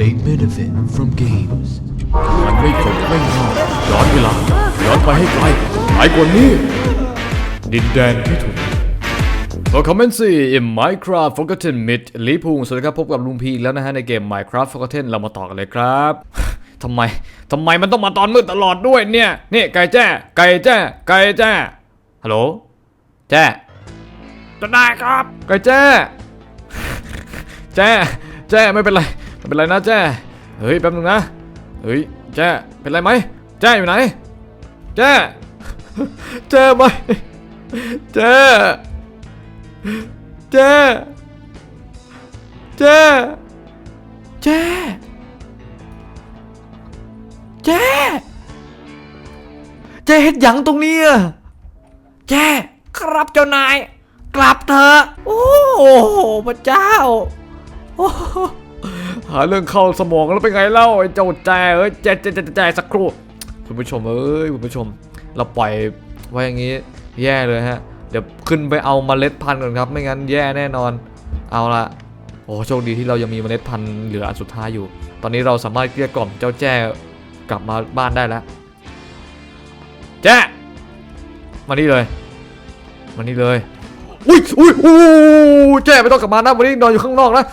big benefit from games. มันไม่จบไม่ง่ายย้อนเวลาย้อนไปให้ไกลไกลกว่านี้ ดินแดนที่ถูกก็คอมเมนต์สิ in Minecraft Forgotten Myth ลีพุงสวัสดีครับ พบกับลุงพีอีกแล้วนะฮะ ในเกม Minecraft Forgotten เรามาต่อกันเลยครับทำไมทำไมมันต้องมาตอนมืดตลอดด้วยเนี่ย นี่ไก่แจ้ ไก่แจ้ ไก่แจ้ ฮัลโหล แจ้จะได้ครับ ไก่แจ้ แจ้ แจ้ไม่เป็นไร ไม่เป็นไรนะแจ้เฮ้ยแป๊บนึงนะเฮ้ยแจ้เป็นไรไหมแจ้อยู่ไหนแจ้แจ้ไหมแจ้แจ้แจ้แจ้แจ้แจ้เฮ็ดหยังตรงนี้อะแจ้ครับเจ้านาย กลับเถอะ โอ้โหพระเจ้าโอ้ หาเรื่องเข้าสมองแล้วเป็นไงเล่าไอ้เจ้าแจเอ้ยแจแจแจแจสักครู่คุณผู้ชมเอ้ยคุณผู้ชม เราปล่อยไว้อย่างนี้แย่เลยฮะ เดี๋ยวขึ้นไปเอาเมล็ดพันธุ์ก่อนครับ ไม่งั้นแย่แน่นอน เอาละโอ้โชคดีที่เรายังมีเมล็ดพันธุ์เหลืออันสุดท้ายอยู่ ตอนนี้เราสามารถเกลี้ยกล่อมเจ้าแจ้กลับมาบ้านได้แล้ว แจ้มานี่เลย มานี่เลย อุ้ยอุ้ยอู้แจ้ไม่ต้องกลับมานะวันนี้นอนอยู่ข้างนอกนะ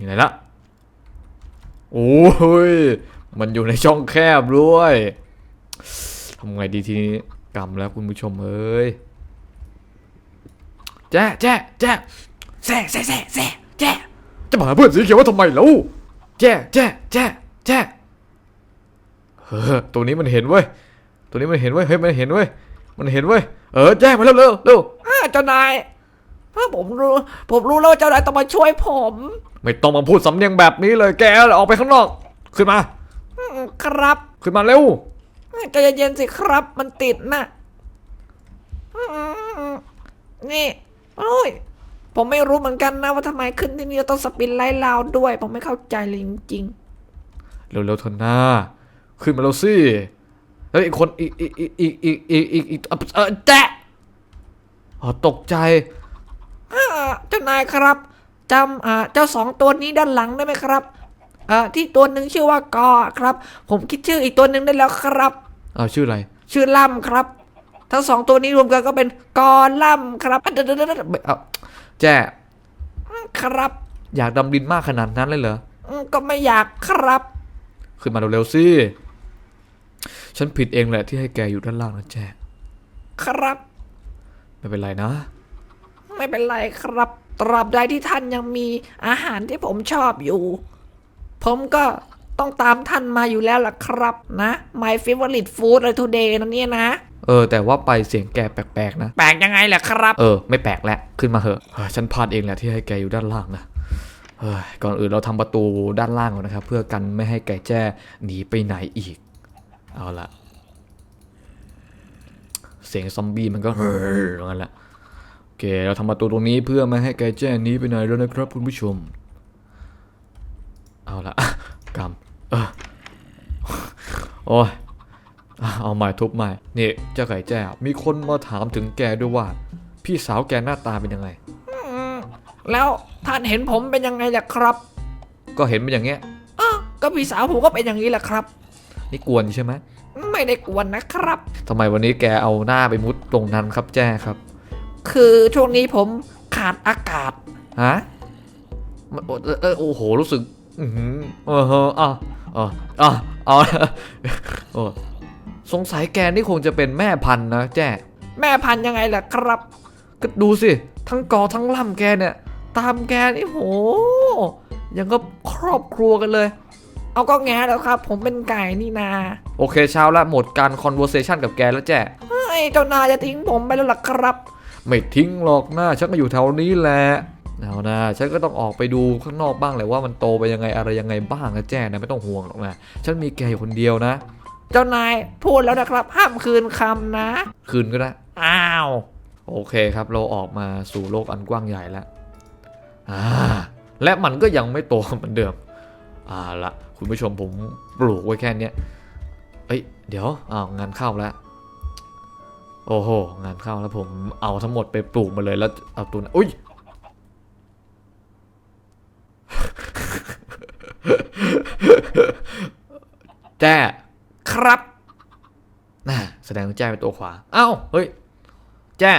อยู่ไหนละโอ้ยมันอยู่ในช่องแคบด้วยทำไงดีทีนี้กำแล้วคุณผู้ชมเอ้ยแจ้แจ้แจ้แซ่แซ่แซ่แซ่แจ้จะมาหาเพื่อนสีเขียวว่าทำไมแล้วแจ้แจ้แจ้แจ้เออตัวนี้มันเห็นเว้ยตัวนี้มันเห็นเว้ยเฮ้ยมันเห็นเว้ยมันเห็นเว้ยเออแจ้มาเร็วเร็วเร็วเจ้านายผมรู้ ผมรู้แล้วว่าเจ้านายต้องมาช่วยผม ไม่ต้องมาพูดสำเนียงแบบนี้เลยแกออกไปข้างนอก ขึ้นมา ครับ ขึ้นมาเร็วใจเย็นสิครับ มันติดนะนี่โอ้ยผมไม่รู้เหมือนกันนะว่าทำไมขึ้นที่นี่ต้องสปินไล่ลาวด้วย ผมไม่เข้าใจเลยจริงๆ เร็วๆเถอหน้า ขึ้นมาเราวสิแล้วอีกคนอีกอีกอีกอีกอีกอีกอีกเออแจ๊ตกใจเจ้านายครับ จำอ่าเจ้าสองตัวนี้ด้านหลังได้ไหมครับอ่าที่ตัวหนึ่งชื่อว่ากอครับ ผมคิดชื่ออีกตัวหนึ่งได้แล้วครับอ้าวชื่ออะไร ชื่อล่ำครับ ทั้งสองตัวนี้รวมกันก็เป็นกอล่ำครับเดี๋ยวๆไม่เอาแจ้ๆครับ อยากดำดินมากขนาดนั้นเลยเหรออืมก็ไม่อยากครับ ขึ้นมาเร็วๆสิฉันผิดเองแหละที่ให้แกอยู่ด้านล่างนะแจ้ครับ ไม่เป็นไรนะ ไม่เป็นไรครับ ตราบใดที่ท่านยังมีอาหารที่ผมชอบอยู่ ผมก็ต้องตามท่านมาอยู่แล้วล่ะครับนะ My favorite food เลย today นะเนี่ยนะ เออ แต่ว่าไปเสียงแกแปลกๆนะ แปลกยังไงล่ะครับ เออ ไม่แปลกแล้วขึ้นมาเหอะเฮ้ยฉันพลาดเองแหละที่ให้แกอยู่ด้านล่างนะเฮ้ยก่อนอื่นเราทำประตูด้านล่างก่อนนะครับ เพื่อกันไม่ให้ไก่แจ้หนีไปไหนอีก เอาละเสียงซอมบี้มันก็เฮ้ยอย่างนั้นแหละโอ เค เราทำประตูตรงนี้เพื่อไม่ให้ไก่แจ้หนีไปไหนแล้วนะครับคุณผู้ชม เอาละกำเออโอ้ยอะเอาใหม่ทุบใหม่นี่เจ้าไก่แจ้มีคนมาถามถึงแกด้วยว่า พี่สาวแกหน้าตาเป็นยังไง แล้วท่านเห็นผมเป็นยังไงล่ะครับ ก็เห็นเป็นอย่างเงี้ยอ้าวก็พี่สาวผมก็เป็นอย่างนี้แหละครับ นี่กวนใช่ไหมไม่ได้กวนนะครับทำไมวันนี้แกเอาหน้าไปมุดตรงนั้นครับแจ้ครับ คือช่วงนี้ผมขาดอากาศฮะมันเออเออโอ้โหรู้สึก อือหือเออเอออะอะอะเอาโอ้สงสัยแกนี่คงจะเป็นแม่พันธุ์นะแจ้แม่พันธุ์ยังไงล่ะครับ ก็ดูสิ ทั้งกอทั้งล่ำแกเนี่ย ตามแกนี่โหยังก็ครอบครัวกันเลย เอาก็แง่แล้วครับ ผมเป็นไก่นี่นา โอเคเช้าละหมดการ conversation กับแกแล้วแจ้เฮ้ยเจ้านายจะทิ้งผมไปแล้วล่ะครับ ไม่ทิ้งหรอกนะฉันก็อยู่แถวนี้แหละเอานะฉันก็ต้องออกไปดูข้างนอกบ้างแหละว่ามันโตไปยังไงอะไรยังไงบ้างนะแจ้นะไม่ต้องห่วงหรอกนะฉันมีแกอยู่คนเดียวนะ เจ้านายพูดแล้วนะครับห้ามคืนคำนะ คืนก็ได้อ้าวโอเคครับเราออกมาสู่โลกอันกว้างใหญ่แล้วอ่าและมันก็ยังไม่โตเหมือนเดิมอ่าละคุณผู้ชมผมปลูกไว้แค่เนี้ยเอ้ยเดี๋ยวอ้าวงานเข้าแล้ว โอ้โห งานเข้าแล้วผมเอาทั้งหมดไปปลูกมาเลยแล้วเอาตัวอุ้ยแจ้ครับน่าแสดงแจ้เป็นตัวขวา เอ้า เฮ้ย แจ้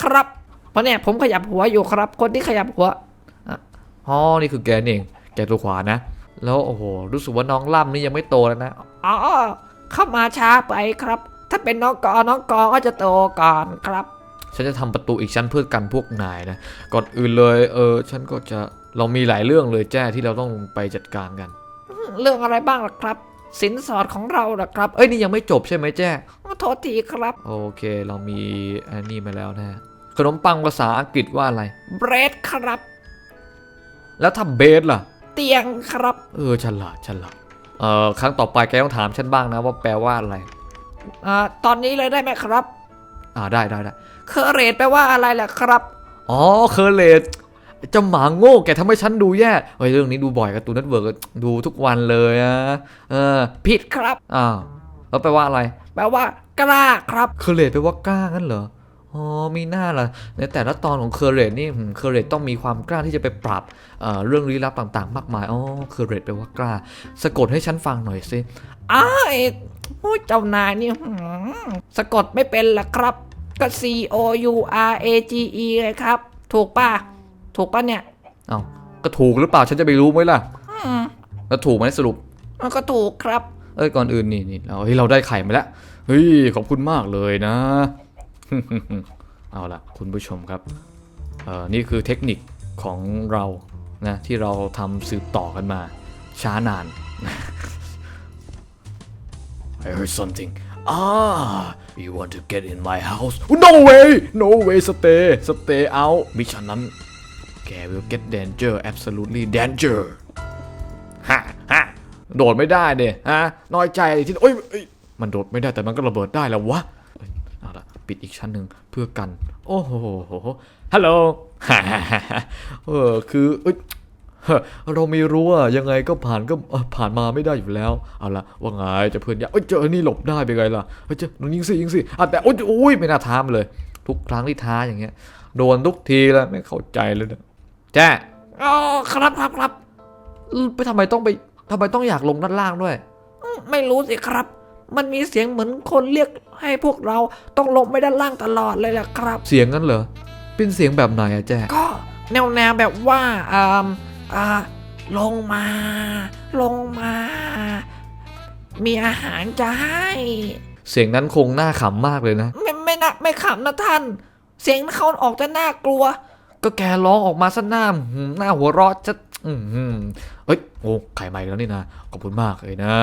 ครับ เพราะเนี่ยผมขยับหัวอยู่ครับ คนที่ขยับหัวอ๋อ นี่คือแกนเอง แกตัวขวานะ แล้วโอ้โห รู้สึกว่าน้องล่ำนี่ยังไม่โตแล้วนะ อ๋อ เข้ามาช้าไปครับ ถ้าเป็นน้องกอน้องกอก็จะโตก่อนครับ ฉันจะทำประตูอีกชั้นเพื่อกันพวกนายนะ ก่อนอื่นเลย เออ ฉันก็จะเรามีหลายเรื่องเลยแจ้ที่เราต้องไปจัดการกัน เรื่องอะไรบ้างล่ะครับ สินสอดของเราล่ะครับ เอ้ยนี่ยังไม่จบใช่ไหมแจ้โทษทีครับ โอเค เรามีอันนี้มาแล้วนะ ขนมปังภาษาอังกฤษว่าอะไรเบรดครับ แล้วถ้าเบสล่ะ เตียงครับ เออฉลาดฉลาดเอ่อครั้งต่อไปแกต้องถามฉันบ้างนะว่าแปลว่าอะไร อ่าตอนนี้เลยได้ไหมครับ อ่าได้ได้ได้เคอร์เรตแปลว่าอะไรล่ะครับ อ๋อเคอร์เลตเจะหมาโง่แกทำให้ฉันดูแย่เฮ้ยเรื่องนี้ดูบ่อยการ์ตูนเน็ตเวิร์กดูทุกวันเลยอะเออ ผิดครับอ้าวแล้วแปลว่าอะไร แปลว่ากล้าครับเคอร์เลตแปลว่ากล้างั้นเหรออ๋อมีหน้าล่ะในแต่ละตอนของเคอร์เลตนี่เคอร์เลตต้องมีความกล้าที่จะไปปรับเอ่อเรื่องลี้ลับต่างๆ มากมายอ๋อเคอร์เลตแปลว่ากล้า สะกดให้ฉันฟังหน่อยสิ อ้ายโอ้ยเจ้านายนี่หืมสะกดไม่เป็นล่ะครับ ก็ C O U R A G E เลยครับ ถูกป่ะ ถูกป่ะเนี่ยเอ้าก็ถูกหรือเปล่าฉันจะไปรู้ไหมล่ะอืมแล้วถูกไหมสรุปมันก็ถูกครับ เอ้ยก่อนอื่นนี่นี่เราเฮ้ยเราได้ไข่มาแล้วเฮ้ยขอบคุณมากเลยนะ เอาล่ะ คุณผู้ชมครับเอ่อนี่คือเทคนิคของเรานะที่เราทำสืบต่อกันมาช้านาน I heard something ah you want to get in my house no way no way stay stay out มิฉะนั้นแก will get danger absolutely danger ฮะฮะโดดไม่ได้เด้ฮะน้อยใจที่โอ้ยเอ้ยมันโดดไม่ได้แต่มันก็ระเบิดได้แล้ววะเอ้ยเอาละปิดอีกชั้นหนึ่งเพื่อกัน โอ้โหฮัลโหลเออคือ เอ้ยเฮ้อเราไม่รู้อะยังไงก็ผ่านก็เอ่อผ่านมาไม่ได้อยู่แล้ว เอาละว่าไงเจะเพื่อนยาเอ้ยเจอนี่หลบได้ไปนไงล่ะเฮ้ยเจอหนูยิงสิยิงสิอะแต่โอ้ยโอ้ยไม่น่าท้ามันเลย ทุกครั้งที่ท้าอย่างเงี้ย โดนทุกทีแล้วไม่เข้าใจเลยเนี่ยแจ้อ๋อครับครับครับไปทำไมต้องไปทำไมต้องอยากลงด้านล่างด้วยอืมไม่รู้สิครับ มันมีเสียงเหมือนคนเรียกให้พวกเราต้องลงไปด้านล่างตลอดเลยล่ะครับ เสียงงั้นเหรอเป็นเสียงแบบไหนอะแจ้ก็แนวแนวๆแบบว่าอ่า อ่าลงมา ลงมา มีอาหารจะให้ เสียงนั้นคงน่าขำมากเลยนะ ไม่ไม่นะไม่ขำนะท่าน เสียงเขาออกจะน่ากลัว ก็แกร้องออกมาซะหน้าหืมหน้าหัวเราะจะอืมหืมเอ้ยโอ้ไข่ใหม่แล้วนี่นะขอบคุณมากเลยนะ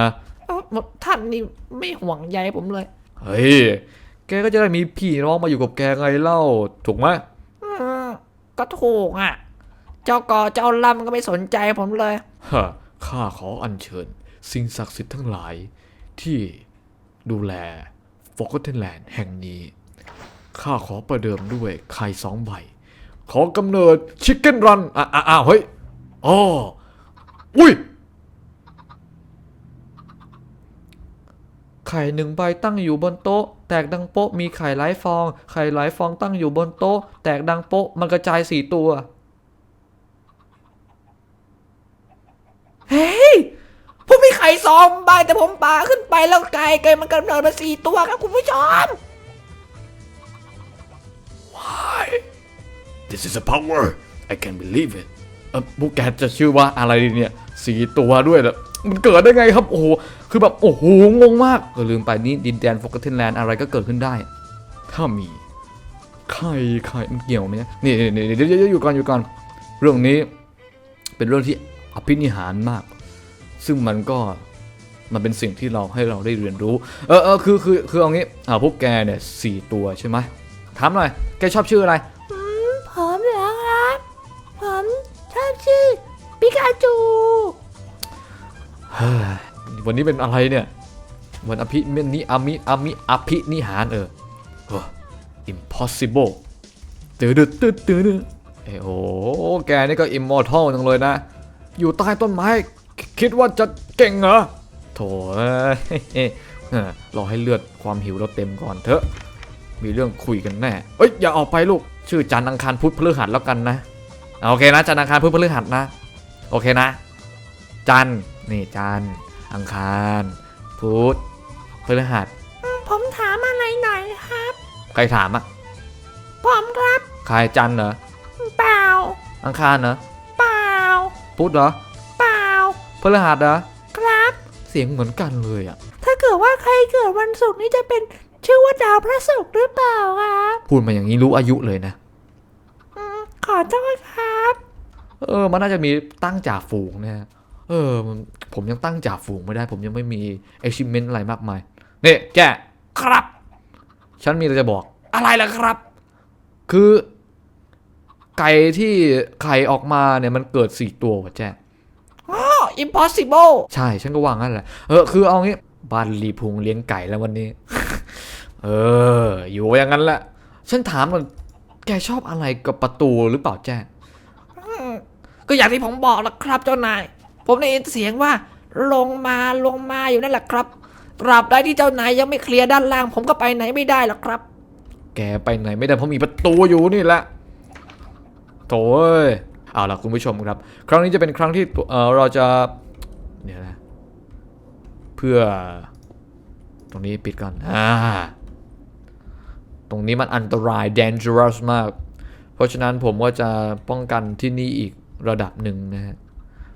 เอ้าท่านนี่ไม่ห่วงใยผมเลย เฮ้ย แกก็จะได้มีพี่น้องมาอยู่กับแกไงเล่า ถูกไหมอืมก็ถูกอะ เจ้ากอเจ้าลำก็ไม่สนใจผมเลย ฮะข้าขออัญเชิญ สิ่งศักดิ์สิทธิ์ทั้งหลาย ที่ดูแลฟอกเทนแลนด์แห่งนี้ ข้าขอประเดิมด้วยไข่สองใบ ขอกำเนิดชิคเก้นรันอะอะอะเฮ้ยอ๋ออุ้ย ไข่หนึ่งใบตั้งอยู่บนโต๊ะ แตกดังโป๊ะมีไข่หลายฟอง ไข่หลายฟองตั้งอยู่บนโต๊ะ แตกดังโป๊ะมันกระจายสี่ตัว เฮ้ยผมมีไข่สองใบแต่ผมปาขึ้นไปแล้วไก่ไก่มันกำเนิดมาสี่ตัวครับคุณผู้ชม This is a power I can believe it เออพวกแกจะชื่อว่าอะไรดีเนี่ยสีตัวด้วยนะมันเกิดได้ไงครับ โอ้โห คือแบบ โอ้โห งงมากก็ลืมไปนี่ดินแดนฟอกเทนแลนด์อะไรก็เกิดขึ้นได้ ถ้ามีใครใครมันเกี่ยวไหมเนี่ยนี่นี่นี่เดี๋ยวเดี๋ยวเดี๋ยวอยู่ก่อนอยู่ก่อน เรื่องนี้เป็นเรื่องที่ อภินิหารมาก ซึ่งมันก็มันเป็นสิ่งที่เราให้เราได้เรียนรู้ เออเออคือคือคือเอางี้อ่าพวกแกเนี่ยสี่ตัวใช่ไหมถามหน่อย แกชอบชื่ออะไรผมเหรอครับ ผมชอบชื่อปิกาจู เฮ้ยวันนี้เป็นอะไรเนี่ย วันอภิเมนนิอามิอามิอภินิหารเออเออ impossible ตื่นตื่นตื่นตื่นเอยโอ้แกนี่ก็ immortal จังเลยนะ อยู่ใต้ต้นไม้ คิดว่าจะเก่งเหรอโถเอ้ยเออรอให้เลือดความหิวเราเต็มก่อนเถอะ มีเรื่องคุยกันแน่ เอ้ยอย่าออกไปลูก ชื่อจันทร์อังคารพุธพฤหัสแล้วกันนะเอาโอเคนะจันทร์อังคารพุธพฤหัสนะ โอเคนะ จันทร์นี่จันทร์อังคารฟูดพฤหัส ผมถามอะไรหน่อยครับ ใครถามอะผมครับ ใครจันทร์เหรอ เปล่า อังคารเหรอเปล่า พุธเหรอ เปล่าพฤหัสเหรอ ครับ เสียงเหมือนกันเลยอะ ถ้าเกิดว่าใครเกิดวันศุกร์นี่จะเป็นชื่อว่าดาวพระศุกร์หรือเปล่าครับ พูดมาอย่างนี้รู้อายุเลยนะ อืมขอโทษครับ เออ มันน่าจะมีตั้งจ่าฝูงนะฮะเออมันผมยังตั้งจ่าฝูงไม่ได้ ผมยังไม่มี achievement อะไรมากมายนี่แกครับ ฉันมีอะไรจะบอก อะไรล่ะครับ คือ ไก่ที่ไข่ออกมาเนี่ยมันเกิดสี่ตัวว่ะแจ้อ๋อ impossible ใช่ฉันก็ว่างั้นแหละ เออ คือเอางี้บ้านรีพุงเลี้ยงไก่แล้ววันนี้ เออ อยู่อย่างนั้นแหละ ฉันถามมันแกชอบอะไรกับประตูหรือเปล่าแจ้อืมก็อย่างที่ผมบอกแล้วครับเจ้านาย ผมได้ยินเสียงว่า ลงมาลงมาอยู่นั่นแหละครับ ตราบใดที่เจ้านายยังไม่เคลียร์ด้านล่าง ผมก็ไปไหนไม่ได้หรอกครับ แกไปไหนไม่ได้เพราะมีประตูอยู่นี่แหละ โถ่เอ้ยเอาล่ะคุณผู้ชมครับ ครั้งนี้จะเป็นครั้งที่เออเราจะเดี๋ยวนะเพื่อ ตรงนี้ปิดก่อนอ่าตรงนี้มันอันตราย dangerous มาก เพราะฉะนั้นผมก็จะป้องกันที่นี่อีกระดับหนึ่งนะฮะ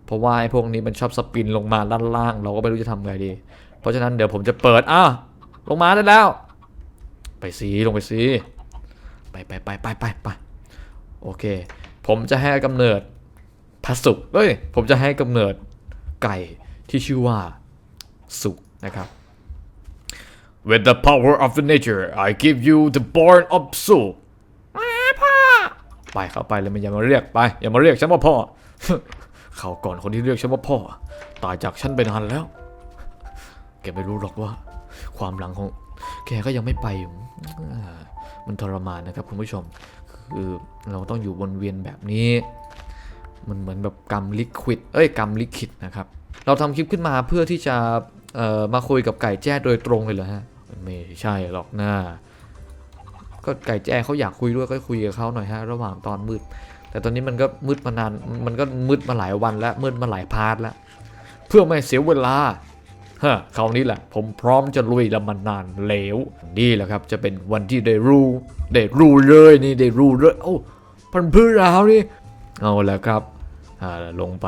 เพราะว่าไอ้พวกนี้มันชอบสปินลงมาด้านล่าง เราก็ไม่รู้จะทำไงดี เพราะฉะนั้นเดี๋ยวผมจะเปิดอ้าลงมาได้แล้ว ไปสิลงไปสิไปไปไปไปไปไปโอเค ผมจะให้กำเนิดพัสุกเอ้ย ผมจะให้กำเนิดไก่ที่ชื่อว่าสุกนะครับ With the power of the nature I give you the born of สุกมาพ่อไปเข้าไปเลยมันอย่ามาเรียกไป อย่ามาเรียกฉันว่าพ่อเขาก่อนคนที่เรียกฉันว่าพ่อ ตายจากฉันไปนานแล้ว แกไม่รู้หรอกว่า ความหลังของ แกก็ยังไม่ไปอยู่อ่ามันทรมานนะครับคุณผู้ชม คือเราต้องอยู่วนเวียนแบบนี้ มันเหมือนแบบกรรมลิควิด เอ้ยกรรมลิขิตนะครับ เราทำคลิปขึ้นมาเพื่อที่จะมาคุยกับไก่แจ้โดยตรงเลยเหรอฮะ ไม่ใช่หรอกนะก็ไก่แจ้เขาอยากคุยด้วยก็คุยกับเขาหน่อยฮะระหว่างตอนมืด แต่ตอนนี้มันก็มืดมานาน มันก็มืดมาหลายวันแล้วมืดมาหลายพาร์ทแล้ว เพื่อไม่เสียเวลา ฮะคราวนี้แหละ ผมพร้อมจะลุยและมันนานแล้วนี่แหละครับ จะเป็นวันที่ได้รู้ได้รู้เลยนี่ได้รู้เลยโอ้พันพื้นราวนี่เอาแล้วครับอ่าลงไป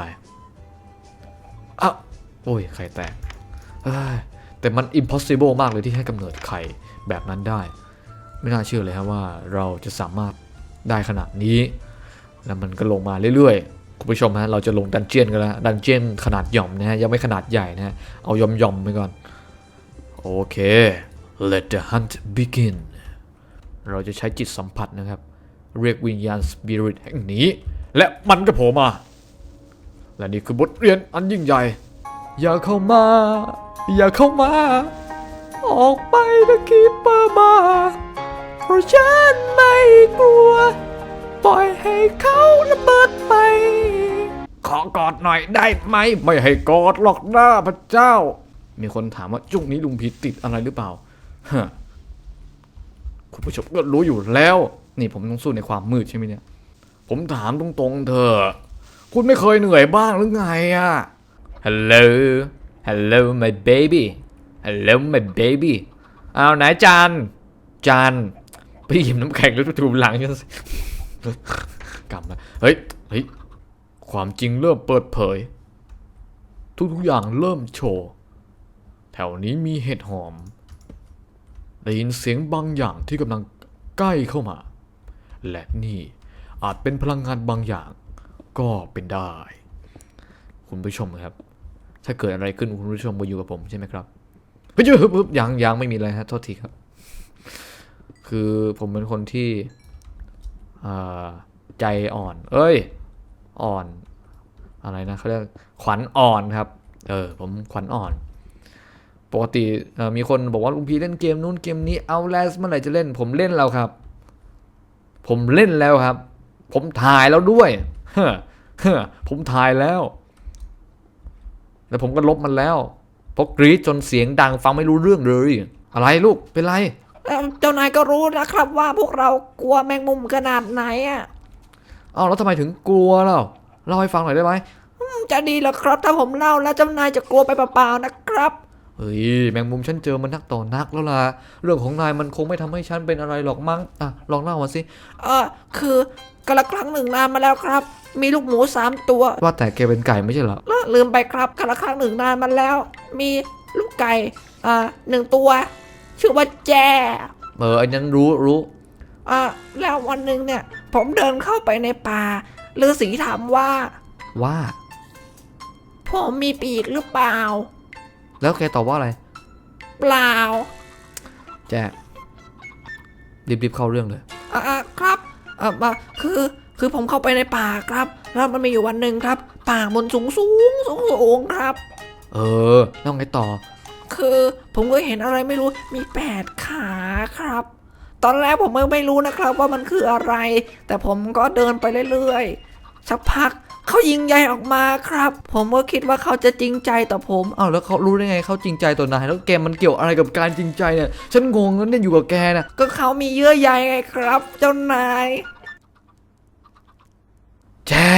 อ้าวโอ้ยไข่แตกแต่มัน impossible มากเลยที่ให้กำเนิดไข่แบบนั้นได้ ไม่น่าเชื่อเลยครับว่าเราจะสามารถได้ขนาดนี้ แล้วมันก็ลงมาเรื่อยๆ คุณผู้ชมฮะเราจะลงดันเจียนกันแล้วดันเจียนขนาดหย่อมนะฮะยังไม่ขนาดใหญ่นะฮะเอาย่อมย่อมไปก่อน โอเค let the hunt begin เราจะใช้จิตสัมผัสนะครับ เรียกวิญญาณสปิริตแห่งนี้ และมันก็โผล่มา และนี่คือบทเรียนอันยิ่งใหญ่ อย่าเข้ามา อย่าเข้ามา ออกไปนะคีเปอร์มาเพราะฉันไม่กลัว ปล่อยให้เขาระเบิดไป กอดหน่อยได้ไหม ไม่ให้กอดหรอกน้าพระเจ้า มีคนถามว่าจุกนี้ลุงพีติดอะไรหรือเปล่าฮะคุณผู้ชมก็รู้อยู่แล้ว นี่ผมต้องสู้ในความมืดใช่ไหมเนี่ย ผมถามตรงๆเธอ คุณไม่เคยเหนื่อยบ้างหรือไงอะ Hello Hello my baby Hello my baby เอาไหนจานจานไปหยิบน้ำแข็งแล้วถูหลังฉันกลับมาเฮ้ยเฮ้ย ความจริงเริ่มเปิดเผย ทุกๆอย่างเริ่มโชว์ แถวนี้มีเห็ดหอม ได้ยินเสียงบางอย่างที่กำลังใกล้เข้ามา และนี่อาจเป็นพลังงานบางอย่างก็เป็นได้ คุณผู้ชมครับ ถ้าเกิดอะไรขึ้นคุณผู้ชมมาอยู่กับผมใช่ไหมครับเฮ้ยฮึบฮึบยังยังไม่มีอะไรฮะโทษทีครับ คือผมเป็นคนที่ใจอ่อน เอ้ย อ่อน อะไรนะเขาเรียกขวัญอ่อนครับ เออผมขวัญอ่อน ปกติมีคนบอกว่าลุงพีเล่นเกมนู้นเกมนี้เอาแลสเมื่อไหร่จะเล่น ผมเล่นแล้วครับ ผมเล่นแล้วครับ ผมถ่ายแล้วด้วยเฮ้อเฮ้อผมถ่ายแล้ว แล้วผมก็ลบมันแล้วเพราะกรีดจนเสียงดังฟังไม่รู้เรื่องเลย อะไรลูกเป็นไรเอ่อเจ้านายก็รู้นะครับว่าพวกเรากลัวแมงมุมขนาดไหนอะ เอ้าแล้วทำไมถึงกลัวเล่าเล่าให้ฟังหน่อยได้ไหมอืมจะดีเหรอครับ ถ้าผมเล่าแล้วเจ้านายจะกลัวไปเปล่าๆนะครับเฮ้ยแมงมุมฉันเจอมันนักต่อนักแล้วล่ะเรื่องของนายมันคงไม่ทำให้ฉันเป็นอะไรหรอกมั้งอะลองเล่ามาสิเออคือกระครั้งหนึ่งนานมาแล้วครับ มีลูกหมูสามตัว ว่าแต่แกเป็นไก่ไม่ใช่เหรอแล้วลืมไปครับกระครั้งหนึ่งนานมาแล้ว มีลูกไก่อ่าหนึ่งตัว ชื่อว่าแจ้เอออันนั้นรู้รู้ อ่าแล้ววันหนึ่งเนี่ย ผมเดินเข้าไปในป่าฤาษีถามว่า ว่า ผมมีปีกหรือเปล่า แล้วแกตอบว่าอะไร เปล่าแจ๊รีบๆเข้าเรื่องเลยอ่าครับอ่ามาคือคือผมเข้าไปในป่าครับ แล้วมันมีอยู่วันหนึ่งครับ ป่าบนสูงสูงสูงสูงครับ เออแล้วไงต่อ คือผมก็เห็นอะไรไม่รู้มีแปดขาครับ ตอนแรกผมก็ไม่รู้นะครับว่ามันคืออะไร แต่ผมก็เดินไปเรื่อยๆสักพักเขายิงใหญ่ออกมาครับ ผมก็คิดว่าเขาจะจริงใจต่อผมอ้าวแล้วเขารู้ได้ไงเขาจริงใจต่อนายแล้วแกมันเกี่ยวอะไรกับการจริงใจเนี่ยฉันงงแล้วเนี่ยอยู่กับแกนะก็เขามีเยื่อใยไงครับ เจ้านายแจ๊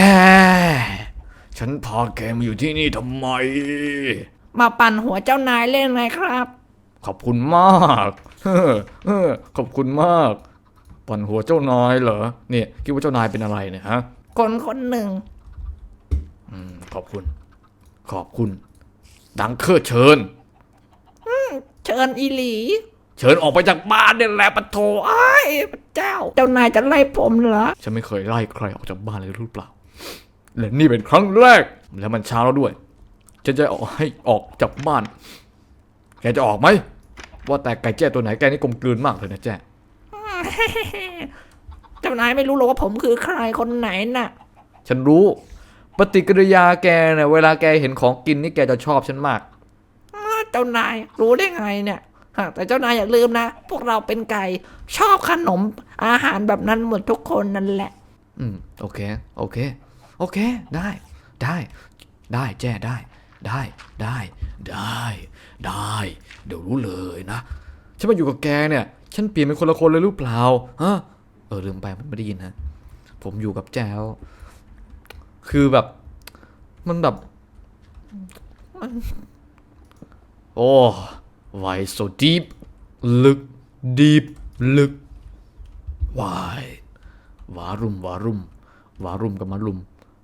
ฉันพาแกมาอยู่ที่นี่ทำไม มาปั่นหัวเจ้านายเล่นไงครับ ขอบคุณมากเออเออขอบคุณมากปั่นหัวเจ้านายเหรอเนี่ยคิดว่าเจ้านายเป็นอะไรเนี่ยฮะคนคนหนึ่งอืมขอบคุณ ขอบคุณ ดังเคอเชิญเชิญอีหลี เชิญออกไปจากบ้านเนี่ยแหละปะโถไอ้ยพระเจ้า เจ้านายจะไล่ผมเหรอฉันไม่เคยไล่ใครออกจากบ้านเลยหรือเปล่าและนี่เป็นครั้งแรก แล้วมันเช้าแล้วด้วยฉันจะออกให้ออกจากบ้าน แกจะออกไหม ว่าแต่ไก่แจ้ตัวไหนแกนี่กลมกลืนมากเลยนะแจ้เจ้านายไม่รู้หรอกว่าผมคือใครคนไหนน่ะ ฉันรู้ ปฏิกิริยาแกเนี่ยเวลาแกเห็นของกินนี่แกจะชอบฉันมากอ้าวเจ้านายรู้ได้ไงเนี่ยฮะแต่เจ้านายอย่าลืมนะ พวกเราเป็นไก่ชอบขนมอาหารแบบนั้นหมดทุกคนนั่นแหละ อืม โอเค โอเค โอเค ได้ ได้ ได้แจ้ได้ ได้ได้ได้ได้ เดี๋ยวรู้เลยนะ ฉันมาอยู่กับแกเนี่ย ฉันเปลี่ยนเป็นคนละคนเลยหรือเปล่าฮะเออลืมไปมันไม่ได้ยินฮะผมอยู่กับแจวคือแบบ มันแบบโอ้ why so deep ลึก deep ลึก why วารุมวารุมวารุมกับมารุม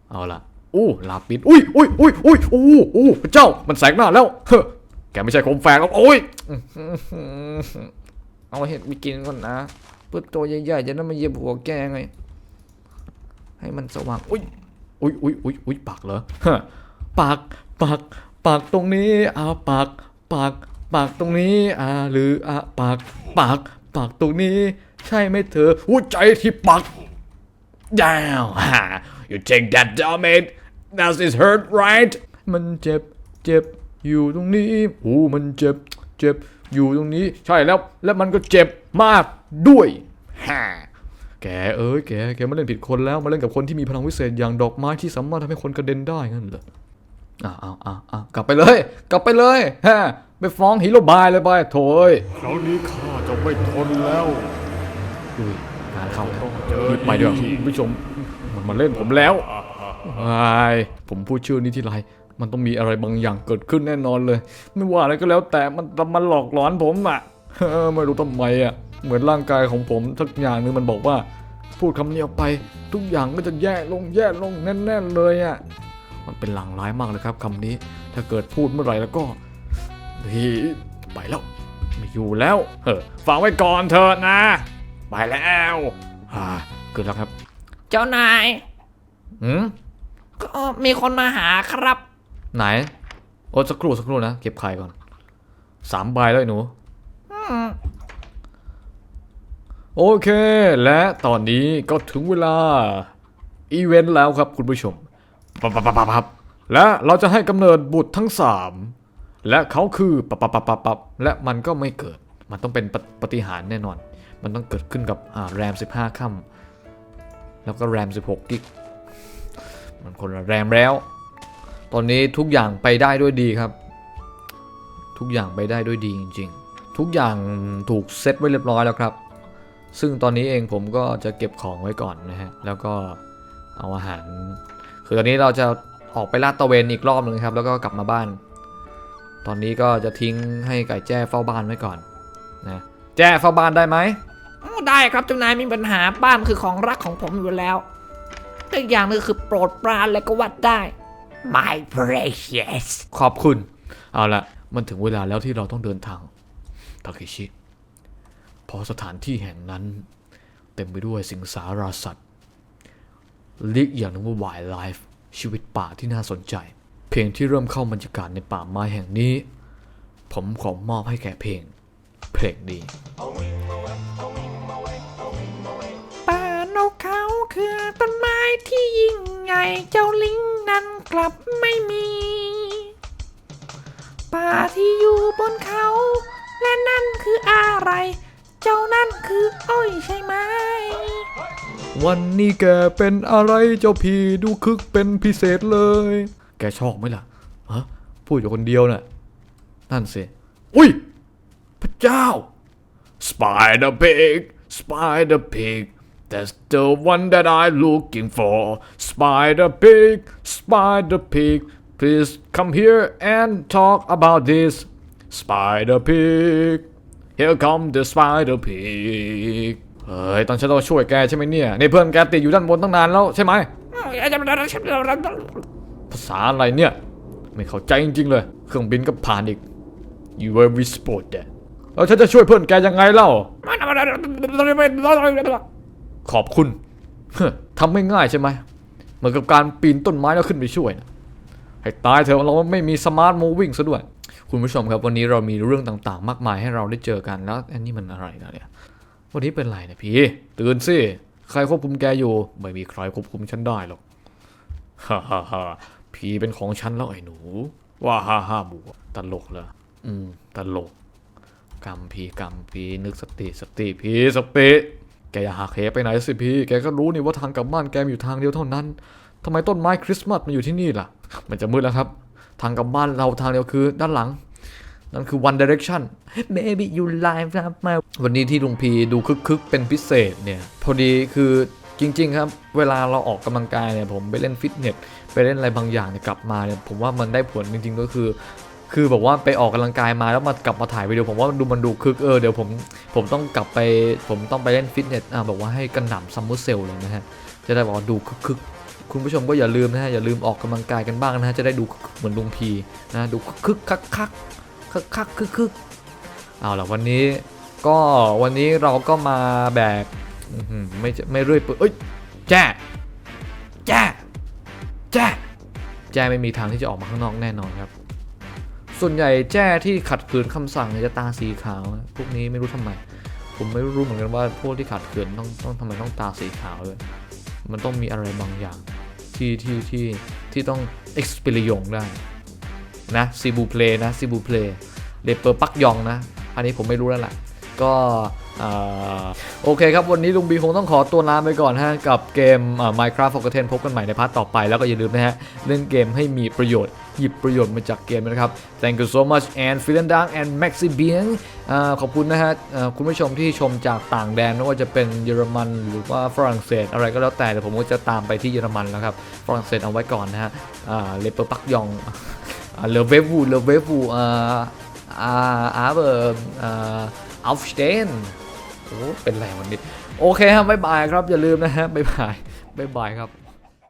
เอาละ อู้ลาปิดอุ้ยอุ้ยอุ้ยอุ้ยอู้อู้พระเจ้ามันแสงหน้าแล้วเฮ้อแกไม่ใช่โคมแฝกหรอกโอ้ยอื้อหือหือเอาเห็ดไปกินก่อนนะเพื่อตัวใหญ่ๆจะได้มาเหยียบหัวแกไง ให้มันสว่างอุ้ยอุ้ยอุ้ยอุ้ยอุ้ยปากเหรอฮะปากปากปากตรงนี้อ่าปากปากปากตรงนี้อ่าหรืออ่าปากปากปากตรงนี้ ใช่ไหมเธอหัวใจที่ปาก down you take that damn it does it hurt right มันเจ็บเจ็บอยู่ตรงนี้โอ้มันเจ็บเจ็บอยู่ตรงนี้ใช่แล้ว และมันก็เจ็บมากด้วยฮ่าแกเอ้ยแกแกมาเล่นผิดคนแล้วมาเล่นกับคนที่มีพลังวิเศษอย่างดอกไม้ที่สามารถทำให้คนกระเด็นได้งั้นเหรออ้าวอ้าวอ้าวอ้าวกลับไปเลย กลับไปเลยฮะไปฟ้องฮีโร่บายเลยไปโถยคราวนี้ข้าจะไม่ทนแล้วอุ้ยงานเข้าแล้วเจอรีบไปดีกว่าคุณผู้ชมมันมาเล่นผมแล้ว วายผมพูดชื่อนี้ที่ไรมันต้องมีอะไรบางอย่างเกิดขึ้นแน่นอนเลย ไม่ว่าอะไรก็แล้วแต่มันมันหลอกหลอนผมอะเออไม่รู้ทำไมอะเหมือนร่างกายของผมทักอย่างหนึงมันบอกว่า พูดคำนี้ออกไป ทุกอย่างก็จะแย่ลงแย่ลงแน่นๆเลยอะมันเป็นลางร้ายมากเลยครับคำนี้ ถ้าเกิดพูดเมื่อไหร่แล้วก็เฮ้ยไปแล้วไม่อยู่แล้วเออฝากไว้ก่อนเถอะนะ ไปแล้วอ่าเกิดแล้วครับ เจ้านายหืม ก็มีคนมาหาครับ ไหน โอ้สักครู่สักครู่นะ เก็บไข่ก่อนสามใบแล้วไอ้หนู โอเค และตอนนี้ก็ถึงเวลา อีเวนต์แล้วครับคุณผู้ชมปับปับปับปับปับและเราจะให้กำเนิดบุตรทั้งสามและเขาคือปับปับปับปับปับและมันก็ไม่เกิด มันต้องเป็นปปฏิหารแน่นอน มันต้องเกิดขึ้นกับอ่าแรม 15ค่ำแล้วก็แรม 16กิก มันคนละแรมแล้ว ตอนนี้ทุกอย่างไปได้ด้วยดีครับ ทุกอย่างไปได้ด้วยดีจริง ๆ ทุกอย่างถูกเซตไว้เรียบร้อยแล้วครับ ซึ่งตอนนี้เองผมก็จะเก็บของไว้ก่อนนะฮะ แล้วก็เอาอาหาร คือตอนนี้เราจะออกไปลาดตะเวนอีกรอบหนึ่งครับ แล้วก็กลับมาบ้าน ตอนนี้ก็จะทิ้งให้ไก่แจ้เฝ้าบ้านไว้ก่อนนะแจ้เฝ้าบ้านได้ไหมอ้าวได้ครับเจ้านายไมมีปัญหาบ้านคือของรักของผมอยู่แล้ว อีกอย่างหนึงคือโปรดปรานและก็วัดได้ my precious ขอบคุณ เอาละมันถึงเวลาแล้วที่เราต้องเดินทางทาเคชิเพราะสถานที่แห่งนั้น เต็มไปด้วยสิงสาราสัตว์เรียกอย่างหนึงว่า wildlife ชีวิตป่าที่น่าสนใจ เพลงที่เริ่มเข้าบรรยากาศในป่าไม้แห่งนี้ ผมขอมอบให้แก่เพลง เพลงนี้ ต้นไม้ที่ยิ่งใหญ่เจ้าลิงนั้นกลับไม่มี ป่าที่อยู่บนเขา และนั่นคืออะไร เจ้านั่นคืออ้อยใช่ไหม วันนี้แกเป็นอะไรเจ้าพี่ดูคึกเป็นพิเศษเลย แกชอบไหมล่ะฮะพูดอยู่คนเดียวน่ะนั่นสิ อุ้ย พระเจ้า Spider Pig Spider Pig That's the one that I'm looking for Spider Pig Spider Pig Please come here and talk about this Spider Pig Here come the Spider Pig เฮ้ยตอนฉันต้องช่วยแกใช่ไหมเนี่ยนี่เพื่อนแกติดอยู่ด้านบนตั้งนานแล้วใช่ไหม ภาษาอะไรเนี่ย ไม่เข้าใจจริงๆเลย เครื่องบินก็ผ่านอีก You were we sport that แล้วฉันจะช่วยเพื่อนแกยังไงเล่า ขอบคุณทำไม่ง่ายใช่ไหมเหมือนกับการปีนต้นไม้แล้วขึ้นไปช่วยนะให้ตายเถอะเราไม่มีสมาร์ท o ูวิ่งซะด้วย คุณผู้ชมครับวันนี้เรามีเรื่องต่างๆ มากมายให้เราได้เจอกันแล้วอันนี้มันอะไรกันเนี่ยวันนี้เป็นไรเนี่ยพี่ตื่นสิใครควบคุมแกอยู่ ไม่มีใครควบคุมฉันได้หรอกฮ่าฮ่าฮ่าผีเป็นของฉันแล้วไอ้หนู ว่าฮ่าฮ่าบัวตลกเหรออืมตลกกำพีกำพีนึกสติสติพีสติ แกอย่าหักเหไปไหนสิพี่ แกก็รู้นี่ว่าทางกลับบ้านแกมีอยู่ทางเดียวเท่านั้นทำไมต้นไม้คริสต์มาสมันอยู่ที่นี่ล่ะ มันจะมืดแล้วครับ ทางกลับบ้านเราทางเดียวคือด้านหลัง นั่นคือ One Direction Baby you live up my วันนี้ที่ลุงพีดูคึกๆเป็นพิเศษเนี่ย พอดีคือจริง ๆ ครับ เวลาเราออกกำลังกายเนี่ยผมไปเล่นฟิตเนสไปเล่นอะไรบางอย่างเนี่ยกลับมาเนี่ยผมว่ามันได้ผลจริง ๆ ก็คือ คือแบบว่าไปออกกำลังกายมาแล้วมากลับมาถ่ายวิดีโอผมว่าดูมันดูคึกเออเดี๋ยวผมผมต้องกลับไปผมต้องไปเล่นฟิตเนสอ่าแบบว่าให้กันหน่ำซัมเมอร์เซลเลยนะฮะจะได้บอกว่าดูคึกๆคุณผู้ชมก็อย่าลืมนะฮะอย่าลืมออกกำลังกายกันบ้างนะฮะจะได้ดูเหมือนลุงพีนะดูคึกๆคักคึกคักคึกคึกเอาล่ะวันนี้ก็วันนี้เราก็มาแบบไม่ไม่เรื่อยเปื่อยเอ้ยแจ้แจ้แจ้แจ้ไม่มีทางที่จะออกมาข้างนอกแน่นอนครับ ส่วนใหญ่แจ้ที่ขัดขืนคำสั่งจะตาสีขาว พวกนี้ไม่รู้ทำไม ผมไม่รู้เหมือนกันว่าพวกที่ขัดขืนต้องต้องทำไมต้องตาสีขาวเลย มันต้องมีอะไรบางอย่าง ที่ที่ที่ที่ต้อง experience ได้นะซีบูเพลนะซีบูเพลเลเปอร์ปักยองนะ อันนี้ผมไม่รู้แล้วล่ะ ก็โอเคครับ วันนี้ลุงบีคงต้องขอตัวลาไปก่อนฮะ กับเกม Minecraft Forgotten พบกันใหม่ในพาร์ทต่อไปแล้วก็อย่าลืมนะฮะ เล่นเกมให้มีประโยชน์ หยิบประโยชน์มาจากゲームนะครับ thank you so much and vielen dank and maxi b i e n อ่าขอบคุณนะฮะอ่อคุณผู้ชมที่ชมจากต่างแดนไม่ว่าจะเป็นเยอรมันหรือว่าฝรั่งเศส อะไรก็แล้วแต่เดี๋ยวผมก็จะตามไปที่เยอรมันแล้วครับฝรั่งเศสเอาไว้ก่อนนะฮะอ่าเลเปอร์ปักยองเลเวฟูเลเวฟูอ่าอ่าอาเบอร์อ่าอัลฟสเตนโอ้เป็นไรวันนี้ โอเคครับบ๊ายบายครับ อย่าลืมนะฮะบ๊ายบายบ๊ายบายครับ